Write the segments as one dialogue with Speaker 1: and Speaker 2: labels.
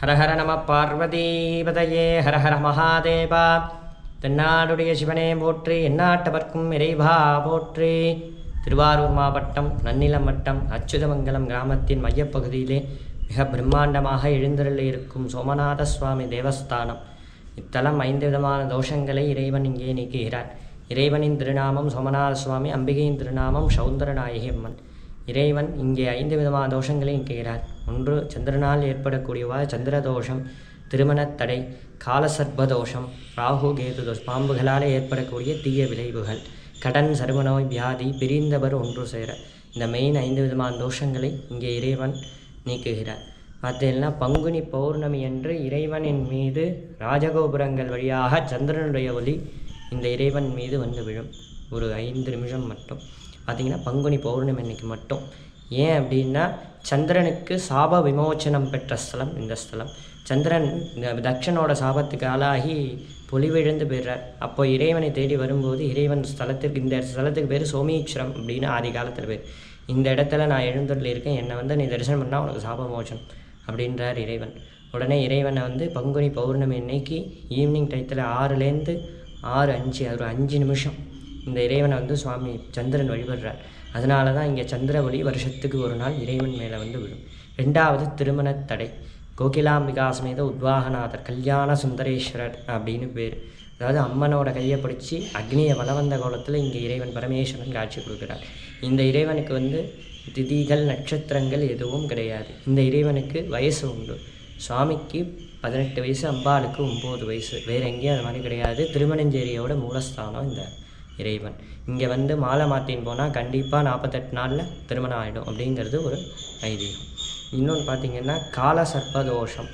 Speaker 1: ஹரஹர நம பார்வதீபதையே. ஹரஹர மகாதேவா. தென்னாடுடைய சிவனே போற்றி எந்நாட்டவர்க்கும் இறைவா போற்றி. திருவாரூர் மாவட்டம் நன்னிலம் வட்டம் அச்சுதமங்கலம் கிராமத்தின் மையப்பகுதியிலே மிக பிரம்மாண்டமாக எழுந்தருளி இருக்கும் சோமநாத சுவாமி தேவஸ்தானம். இத்தலம் ஐந்து விதமான தோஷங்களை இறைவன் இங்கே நீக்குகிறார் இறைவனின் திருநாமம் சோமநாத சுவாமி அம்பிகையின் திருநாமம் சௌந்தரநாயகி அம்மன். இறைவன் இங்கே ஐந்து விதமான தோஷங்களை நீக்குகிறார். ஒன்று சந்திரனால் ஏற்படக்கூடியவா சந்திர தோஷம் திருமணத்தடை காலசர்ப்ப தோஷம் ராகு கேது தோஷம் பாம்புகளால் ஏற்படக்கூடிய தீய விளைவுகள் கடன் சருமநோய் வியாதி பிரிந்தவர் ஒன்று சேர. இந்த மெயின் ஐந்து விதமான தோஷங்களை இங்கே இறைவன் நீக்குகிறார். மற்றெல்லாம் பங்குனி பௌர்ணமி என்று இறைவனின் மீது ராஜகோபுரங்கள் வழியாக சந்திரனுடைய ஒளி இந்த இறைவன் மீது வந்து விழும். ஒரு ஐந்து நிமிஷம் மட்டும். பார்த்திங்கன்னா பங்குனி பௌர்ணமி அன்னைக்கு மட்டும். ஏன் அப்படின்னா சந்திரனுக்கு சாப விமோச்சனம் பெற்ற ஸ்தலம் இந்த ஸ்தலம். சந்திரன் இந்த தக்ஷனோட சாபத்துக்கு ஆளாகி பொலிவிழந்து போயிடுறார். அப்போ இறைவனை தேடி வரும்போது இறைவன் ஸ்தலத்துக்கு இந்த ஸ்தலத்துக்கு பேர் சோமீஸ்வரம் அப்படின்னு ஆதி காலத்தில் பேர். இந்த இடத்துல நான் எழுந்தருள் இருக்கேன் என்னை வந்து நீ தரிசனம் பண்ணால் உனக்கு சாப மோச்சனம் அப்படின்றார் இறைவன். உடனே இறைவனை வந்து பங்குனி பௌர்ணமி அன்னைக்கு ஈவினிங் டயத்தில் ஆறுலேருந்து ஆறு அஞ்சு அது ஒரு அஞ்சு நிமிஷம் இந்த இறைவனை வந்து சுவாமி சந்திரன் வழிபடுறார். அதனால தான் இங்கே சந்திர ஒளி வருஷத்துக்கு ஒரு நாள் இறைவன் மேலே வந்து விடும் ரெண்டாவது திருமணத் தடை. கோகிலாம்பிகா சமேத உத்வாகநாதர் கல்யாண சுந்தரேஸ்வரர் அப்படின்னு பேர். அதாவது அம்மனோட கையை பிடிச்சி அக்னியை வளவந்த கோலத்தில் இங்கே இறைவன் பரமேஸ்வரன் காட்சி கொடுக்குறார். இந்த இறைவனுக்கு வந்து திதிகள் நட்சத்திரங்கள் எதுவும் கிடையாது. இந்த இறைவனுக்கு வயசு உண்டு. சுவாமிக்கு பதினெட்டு வயசு அம்பாளுக்கு ஒம்பது வயசு. வேறு எங்கேயும் அது மாதிரி கிடையாது. திருமணஞ்சேரியோட மூலஸ்தானம் இந்த. இறைவன். இங்கே வந்து மாலை மாற்றின்னு போனால் கண்டிப்பாக நாற்பத்தெட்டு நாளில் திருமணம் ஆகிடும் அப்படிங்கிறது ஒரு ஐதீகம். இன்னொன்று பார்த்தீங்கன்னா கால சர்ப்பதோஷம்.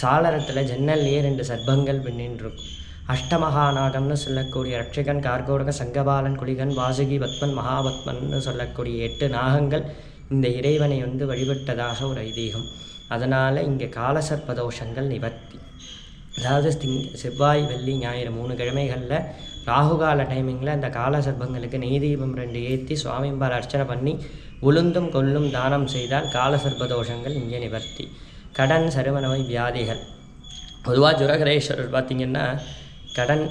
Speaker 1: சாளரத்தில் ஜன்னல்லையே ரெண்டு சர்ப்பங்கள் பின்னின்றிருக்கும் அஷ்டமகாநாகம்னு சொல்லக்கூடிய ரட்சகன் கார்கோடக சங்கபாலன் குளிகன் வாசுகி பத்மன் மகாபத்மன்னு சொல்லக்கூடிய எட்டு நாகங்கள் இந்த இறைவனை வந்து வழிபட்டதாக ஒரு ஐதீகம். அதனால் இங்கே காலசர்ப்ப தோஷங்கள் நிவர்த்தி. அதாவது திங் செவ்வாய் வெள்ளி ஞாயிறு மூணு கிழமைகளில் ராகுகால டைமிங்கில் அந்த கால சர்ப்பங்களுக்கு நெய் தீபம் ரெண்டு ஏற்றி சுவாமிம்பால் அர்ச்சனை பண்ணி உளுந்தும் கொல்லும் தானம் செய்தால் கால சர்ப்ப தோஷங்கள் இங்கே நிவர்த்தி. கடன் சருமநோய் வியாதிகள். பொதுவாக ஜுரகரேஸ்வரர் பார்த்திங்கன்னா கடன்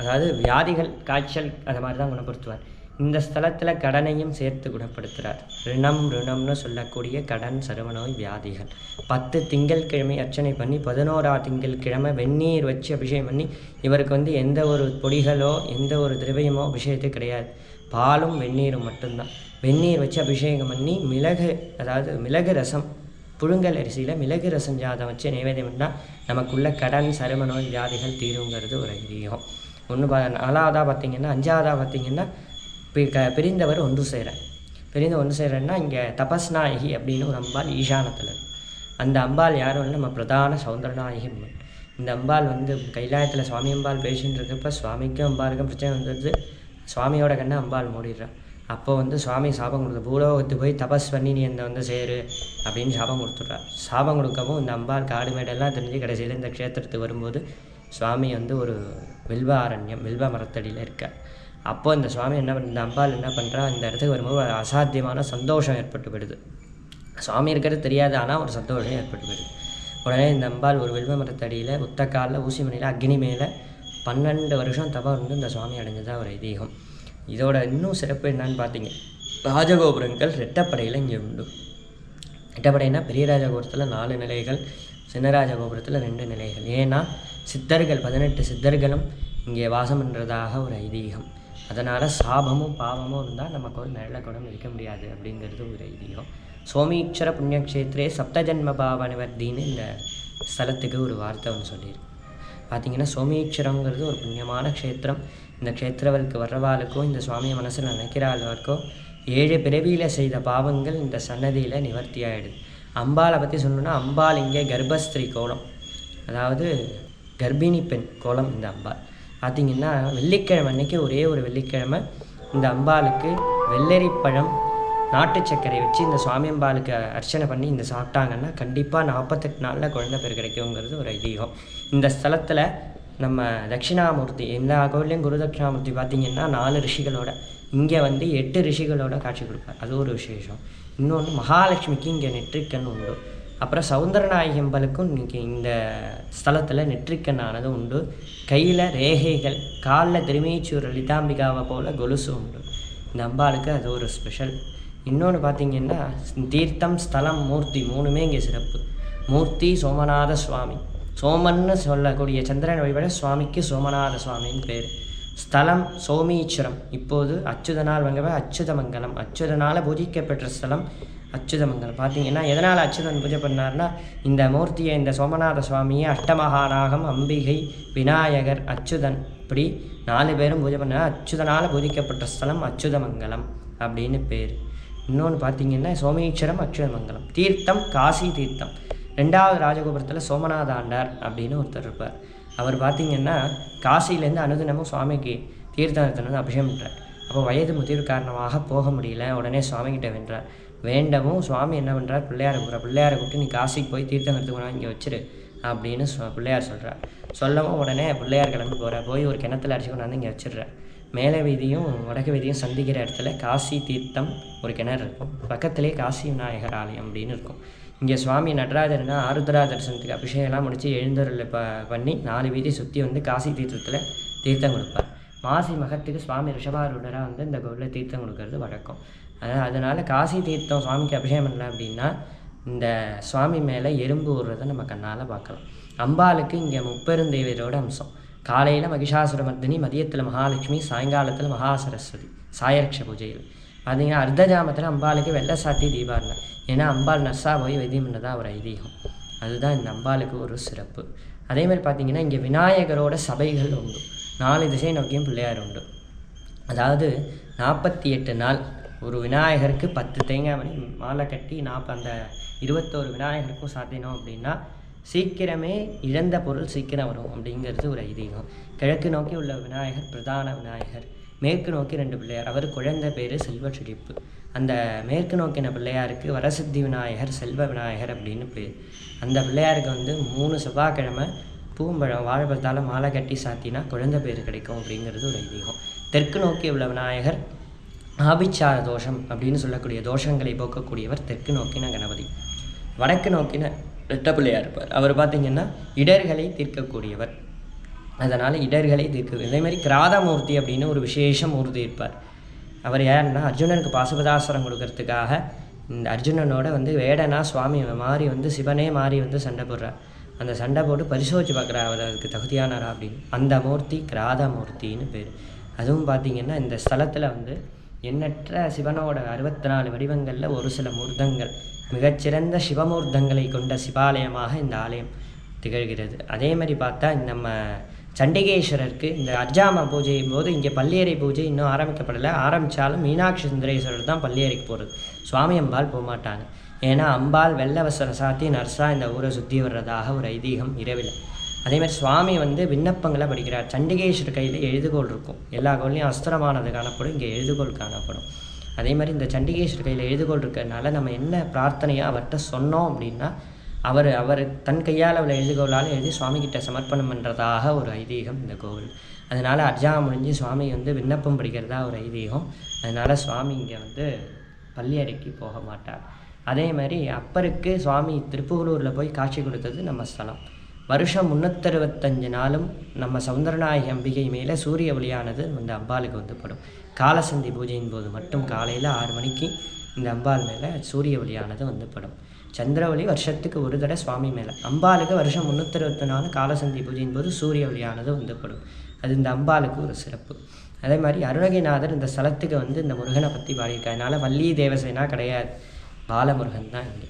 Speaker 1: அதாவது வியாதிகள் காய்ச்சல் அதை மாதிரி தான் குணப்படுத்துவார். இந்த ஸ்தலத்தில் கடனையும் சேர்த்து குணப்படுத்துகிறார் ரிணம் ரிணம்னு சொல்லக்கூடிய கடன் சருமநோய் வியாதிகள். பத்து திங்கள்கிழமை அர்ச்சனை பண்ணி பதினோரா திங்கள்கிழமை வெந்நீர் வச்சு அபிஷேகம் பண்ணி இவருக்கு வந்து எந்த ஒரு பொடிகளோ எந்த ஒரு திரவியமோ அபிஷேகத்துக்கு கிடையாது. பாலும் வெந்நீரும் மட்டும்தான். வெந்நீர் வச்சு அபிஷேகம் பண்ணி மிளகு அதாவது மிளகு ரசம் புழுங்கல் அரிசியில் மிளகு ரசம் ஜாதம் வச்சு நைவேத்தியம் பண்ணால் நமக்குள்ள கடன் சரும நோய் வியாதிகள் தீருங்கிறது ஒரு ஐதீகம். ஒன்று பா நாலாவதாக பார்த்தீங்கன்னா அஞ்சாவதாக பார்த்தீங்கன்னா பிரிந்தவர் ஒன்று செய்கிறார் பிரிந்த ஒன்று செய்கிறேன்னா இங்கே தபஸ்நாயகி அப்படின்னு ஒரு அம்பாள் ஈசானத்தில் அந்த அம்பாள் யாரும் இல்லை நம்ம பிரதான சௌந்தரநாயகி அம்மன் இந்த அம்பாள் வந்து கைலாயத்தில் சுவாமி அம்பாள் பேசின்னு இருக்கப்ப சுவாமிக்கும் அம்பாளுக்கும் பிரச்சனை வந்துடுது. சுவாமியோட கண்ணை அம்பாள் மூடிடுறான் அப்போ வந்து சுவாமி சாபம் கொடுத்து பூலோகத்துக்கு போய் தபஸ் பண்ணி நீ இந்த வந்து சேரு அப்படின்னு சாபம் கொடுத்துட்றா. சாபம் கொடுக்கவும் இந்த அம்பாள் காடு மேடெல்லாம் தெரிஞ்சு கடைசியில் இந்த க்ஷேத்திரத்துக்கு வரும்போது சுவாமி வந்து ஒரு வில்வ அரண்யம் வில்வ மரத்தடியில் இருக்கார். அப்போ இந்த சுவாமி என்ன பண்ண இந்த அம்பாள் என்ன பண்ணுறா இந்த இடத்துக்கு வரும்போது ஒரு அசாத்தியமான சந்தோஷம் ஏற்பட்டு போயிடுது. சுவாமி இருக்கிறது தெரியாது ஆனால் ஒரு சந்தோஷம் ஏற்பட்டு போயிடுது. உடனே இந்த அம்பாள் ஒரு வில்வ மரத்தடியில் உத்தக்காலில் ஊசி மணியில் அக்னி மேலே பன்னெண்டு வருஷம் தவம் வந்து இந்த சுவாமி அடைஞ்சதா ஒரு ஐதீகம். இதோட இன்னும் சிறப்பு என்னன்னு பார்த்தீங்க. ராஜகோபுரங்கள் ரெட்டப்படையில் இங்கே உண்டு. ரெட்டப்படைனா பெரிய ராஜகோபுரத்தில் நாலு நிலைகள் சின்ன ராஜகோபுரத்தில் ரெண்டு நிலைகள். ஏன்னா சித்தர்கள் பதினெட்டு சித்தர்களும் இங்கே வாசம் பண்ணுறதாக ஒரு ஐதீகம். அதனால் சாபமும் பாவமும் இருந்தால் நமக்கு ஒரு நல்ல குணம் இருக்க முடியாது அப்படிங்கிறது ஒரு ஐதீகம். சோமீஸ்வர புண்ணியக்ஷேத்திரே சப்தஜன்ம பாவ நிவர்த்தின்னு இந்த ஸ்தலத்துக்கு ஒரு வார்த்தை ஒன்று சொல்லியிருக்கு. பார்த்தீங்கன்னா சோமேஸ்வரங்கிறது ஒரு புண்ணியமான க்ஷேத்திரம். இந்த க்ஷேத்திரவருக்கு வர்றவாளுக்கோ இந்த சுவாமியை மனசில் நினைக்கிறாளுக்கோ ஏழு பிறவியில் செய்த பாவங்கள் இந்த சன்னதியில் நிவர்த்தி ஆகிடுது அம்பாளை பற்றி சொல்லணும்னா அம்பாள் இங்கே கர்ப்பஸ்திரீ கோலம். அதாவது கர்ப்பிணி பெண் கோலம் இந்த அம்பாள். பார்த்தீங்கன்னா வெள்ளிக்கிழமை அன்னைக்கு ஒரே ஒரு வெள்ளிக்கிழமை. இந்த அம்பாளுக்கு வெள்ளரி பழம் நாட்டு சர்க்கரை வச்சு இந்த சுவாமி அம்பாளுக்கு அர்ச்சனை பண்ணி இந்த சாப்பிட்டாங்கன்னா கண்டிப்பாக நாற்பத்தெட்டு நாளில் குழந்தை பேர் கிடைக்குங்கிறது ஒரு ஐதீகம். இந்த ஸ்தலத்தில் நம்ம தட்சிணாமூர்த்தி எல்லா கோவிலையும் குரு தட்சிணாமூர்த்தி பார்த்தீங்கன்னா நாலு ரிஷிகளோட இங்கே வந்து எட்டு ரிஷிகளோட காட்சி கொடுப்பார். அது ஒரு விசேஷம். இன்னொன்று மகாலட்சுமிக்கு இங்கே நெற்றிக்கண் உண்டு. அப்புறம் சௌந்தரநாயகி அம்பலுக்கும் இந்த ஸ்தலத்தில் நெற்றிக்கண்ணானது உண்டு. கையில் ரேகைகள் காலில் திருமீச்சூர் லலிதாம்பிகாவை போல கொலுசு உண்டு. இந்த அம்பாளுக்கு அது ஒரு ஸ்பெஷல் இன்னொன்று பார்த்தீங்கன்னா தீர்த்தம் ஸ்தலம் மூர்த்தி மூணுமே இங்கே சிறப்பு. மூர்த்தி சோமநாத சுவாமி. சோமன்னு சொல்லக்கூடிய சந்திரன் வழிபட சுவாமிக்கு சோமநாத சுவாமின்னு பேர். ஸ்தலம் சோமீச்சுரம். இப்போது அச்சுதனால் வங்கவ அச்சுதமங்கலம். அச்சுதனால் பூஜிக்கப்பெற்ற ஸ்தலம் அச்சுதமங்கலம் பார்த்தீங்கன்னா எதனால் அச்சுதன் பூஜை பண்ணார்னா இந்த மூர்த்தியை இந்த சோமநாத சுவாமியை அஷ்டமகாராகம் அம்பிகை விநாயகர் அச்சுதன் இப்படி நாலு பேரும் பூஜை பண்ணால் அச்சுதனால் பூஜிக்கப்பட்ட ஸ்தலம் அச்சுதமங்கலம் அப்படின்னு பேர். இன்னொன்று பார்த்தீங்கன்னா சோமீஸ்வரம் அச்சுதமங்கலம். தீர்த்தம் காசி தீர்த்தம். ரெண்டாவது ராஜகோபுரத்தில் சோமநாத ஆண்டார் அப்படின்னு ஒருத்தர் இருப்பார். அவர் பார்த்தீங்கன்னா காசியிலேருந்து அனுதினமும் சுவாமிக்கு தீர்த்தம் வந்து அபிஷேகம் பண்ணுறார் அப்போ வயது முதிர் காரணமாக போக முடியல. உடனே சுவாமிகிட்ட வென்றார் வேண்டவும் சுவாமி என்ன பண்ணுறார் பிள்ளையாரை கூப்பிட்ற பிள்ளையாரை கூப்பிட்டு நீ காசிக்கு போய் தீர்த்தம் எடுத்துக்கணும் இங்கே வச்சிரு. அப்படின்னு சொ- பிள்ளையார் சொல்கிறார் சொல்லவும் உடனே பிள்ளையார் கிளம்பி போகிற போய் ஒரு கிணத்துல அடிச்சு கொண்டாந்து இங்கே வச்சிடுறேன் மேலே வீதியும் வடக்கு வீதியும் சந்திக்கிற இடத்துல காசி தீர்த்தம் ஒரு கிணறு இருக்கும். பக்கத்திலே காசி விநாயகர் ஆலயம் அப்படின்னு இருக்கும். இங்கே சுவாமி நடராஜர்னா ஆருத்ரா தரிசனத்துக்கு அபிஷேகம்லாம் முடித்து எழுந்தருள் ப பண்ணி நாலு வீதி சுற்றி வந்து காசி தீர்த்தத்தில் தீர்த்தம் கொடுப்பார். மாசி மகத்துக்கு சுவாமி ரிஷபாரூடராக வந்து இந்த கோவிலில் தீர்த்தம் கொடுக்கறது வழக்கம். அதான் அதனால் காசி தீர்த்தம் சுவாமிக்கு அபிஷேகம் பண்ணல அப்படின்னா இந்த சுவாமி மேலே எறும்பு ஊறுறதை நம்ம கண்ணால் பார்க்கலாம். அம்பாளுக்கு இங்கே முப்பெருந்தேவியரோட அம்சம். காலையில் மகிஷாசுரமர்தினி மதியத்தில் மகாலட்சுமி சாயங்காலத்தில் மகாசரஸ்வதி சாயரக்ஷ பூஜையில். பார்த்தீங்கன்னா அர்த்தஜாமத்தில் அம்பாளுக்கு வெள்ளை சாத்தி தீபாரணம் ஏன்னா அம்பாள் நர்ஸா போய் வைத்தியம் பண்ணதான் ஒரு ஐதீகம். அதுதான் இந்த அம்பாளுக்கு ஒரு சிறப்பு. அதேமாதிரி பார்த்தீங்கன்னா இங்கே விநாயகரோட சபைகள் உண்டு. நாலு திசை நோக்கியும் பிள்ளையார் உண்டு. அதாவது நாற்பத்தி எட்டு நாள் ஒரு விநாயகருக்கு பத்து தேங்காய் மணி மாலை கட்டி நாற்ப அந்த இருபத்தோரு விநாயகருக்கும் சாத்தினோம் அப்படின்னா சீக்கிரமே இழந்த பொருள் சீக்கிரம் வரும் அப்படிங்கிறது ஒரு ஐதீகம். கிழக்கு நோக்கி உள்ள விநாயகர் பிரதான விநாயகர். மேற்கு நோக்கி ரெண்டு பிள்ளையார். அவர் குழந்தை பேர் செல்வ செழிப்பு அந்த மேற்கு நோக்கின பிள்ளையாருக்கு வரசித்தி விநாயகர் செல்வ விநாயகர் அப்படின்னு பேர். அந்த பிள்ளையாருக்கு வந்து மூணு செவ்வாய்க்கிழமை பூம்பழம் வாழைப்பழத்தால் மாலை கட்டி சாத்தினா குழந்தை பேர் கிடைக்கும் அப்படிங்கிறது ஒரு ஐதீகம். தெற்கு நோக்கி உள்ள விநாயகர் ஆபிச்சார தோஷம் அப்படின்னு சொல்லக்கூடிய தோஷங்களை போக்கக்கூடியவர் தெற்கு நோக்கின கணபதி. வடக்கு நோக்கின ரெட்டப்பிள்ளையாக இருப்பார். அவர் பார்த்தீங்கன்னா இடர்களை தீர்க்கக்கூடியவர். அதனால் இடர்களை தீர்க்க இதே மாதிரி கிராதமூர்த்தி அப்படின்னு ஒரு விசேஷ மூர்த்தி இருப்பார். அவர் யாருன்னா அர்ஜுனனுக்கு பாசுபதாசுரம் கொடுக்கறதுக்காக இந்த அர்ஜுனனோட வந்து வேடனா சுவாமி மாறி வந்து சிவனே மாறி வந்து சண்டை போடுறார். அந்த சண்டை போட்டு பரிசோதிச்சு பார்க்குறா அவர் அதுக்கு தகுதியானாரா அப்படின்னு. அந்த மூர்த்தி கிராதமூர்த்தின்னு பேர். அதுவும் பார்த்தீங்கன்னா இந்த ஸ்தலத்தில் வந்து எண்ணற்ற சிவனோட அறுபத்தி நாலு வடிவங்களில் ஒரு சில மூர்த்தங்கள். மிகச்சிறந்த சிவமூர்த்தங்களை கொண்ட சிவாலயமாக இந்த ஆலயம் திகழ்கிறது. அதே மாதிரி பார்த்தா நம்ம சண்டிகேஸ்வரருக்கு இந்த அர்ஜாம பூஜையின் போது இங்கே பள்ளியறை பூஜை இன்னும் ஆரம்பிக்கப்படலை. ஆரம்பித்தாலும் மீனாட்சி சுந்தரேஸ்வரர் தான் பள்ளியறைக்கு போகிறது சுவாமி அம்பாள் போக மாட்டாங்க ஏன்னா அம்பாள் வெள்ளை சாத்தி நர்சா இந்த ஊரை சுற்றி வர்றதாக ஒரு ஐதீகம் இரவில். அதே மாதிரி சுவாமி வந்து விண்ணப்பங்களை படிக்கிறார். சண்டிகேஸ்வர் கையில் எழுதுகோள் இருக்கும். எல்லா கோள்லையும் அஸ்திரமானது காணப்படும். இங்கே எழுதுகோள் காணப்படும். அதே மாதிரி இந்த சண்டிகேஸ்வர் கையில் எழுதுகோள் இருக்கிறதுனால நம்ம என்ன பிரார்த்தனையாக அவர்கிட்ட சொன்னோம் அப்படின்னா அவர் அவர் தன் கையால் உள்ள எழுதுகோளால் எழுதி சுவாமிகிட்ட சமர்ப்பணம் பண்ணுறதாக ஒரு ஐதீகம் இந்த கோவில். அதனால் அர்ஜா முடிஞ்சு சுவாமி வந்து விண்ணப்பம் படிக்கிறதா ஒரு ஐதீகம். அதனால் சுவாமி இங்கே வந்து பள்ளி அறைக்கு போக மாட்டார். அதே மாதிரி அப்பருக்கு சுவாமி திருப்புகலூரில் போய் காட்சி கொடுத்தது நம்ம ஸ்தலம். வருஷம் முந்நூற்றறுபத்தஞ்சு நாளும் நம்ம சவுந்தரநாயகி அம்பிகை மேலே சூரிய ஒளியானது இந்த அம்பாளுக்கு வந்து படும். காலசந்தி பூஜையின் போது மட்டும் காலையில் ஆறு மணிக்கு இந்த அம்பாள் மேலே சூரிய ஒளியானது வந்து படும். சந்திர ஒளி வருஷத்துக்கு ஒரு தடவை சுவாமி மேலே. அம்பாளுக்கு வருஷம் முந்நூற்றறுபத்தி நாலு காலசந்தி பூஜையின் போது சூரிய ஒளியானது வந்து படும். அது இந்த அம்பாளுக்கு ஒரு சிறப்பு. அதே மாதிரி அருணகிநாதர் இந்த ஸ்தலத்துக்கு வந்து இந்த முருகனை பற்றி பாடியிருக்காரு. அதனால் வள்ளி தேவசேனா கிடையாது. பாலமுருகன் தான் இங்கே.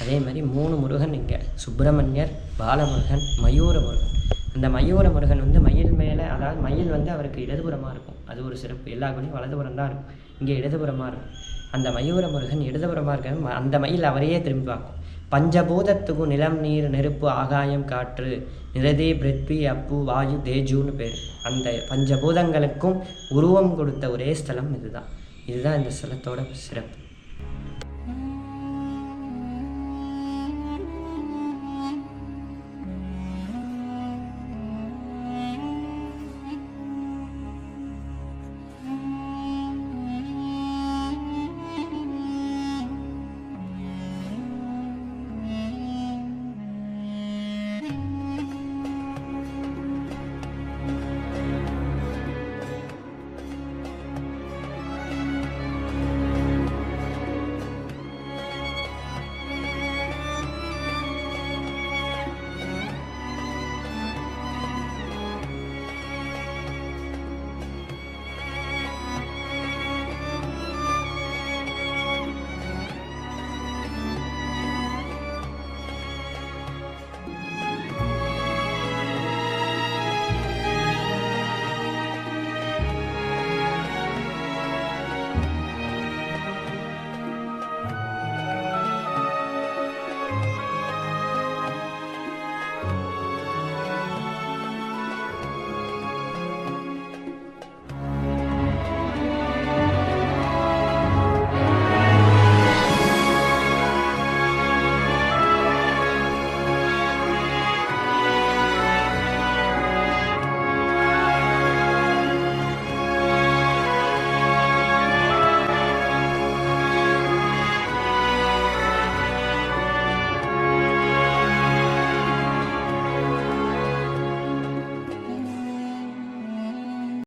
Speaker 1: அதே மாதிரி மூணு முருகன் இங்கே. சுப்பிரமணியர் பாலமுருகன் மயூர முருகன் அந்த மயூர முருகன் வந்து மயில் மேலே அதாவது மயில் வந்து அவருக்கு இடதுபுறமாக இருக்கும். அது ஒரு சிறப்பு. எல்லா கோயிலும் வலதுபுறம் தான் இருக்கும். இங்கே இடதுபுறமாக இருக்கும். அந்த மயூர முருகன் இடதுபுறமாக இருக்க அந்த மயில் அவரையே திரும்பி பார்க்கும். பஞ்சபூதத்துக்கும் நிலம் நீர் நெருப்பு ஆகாயம் காற்று நிரதி பிருத்வி அப்பு வாயு தேஜுன்னு பேர். அந்த பஞ்சபூதங்களுக்கும் உருவம் கொடுத்த ஒரே ஸ்தலம் இதுதான். இதுதான் இந்த ஸ்தலத்தோட சிறப்பு.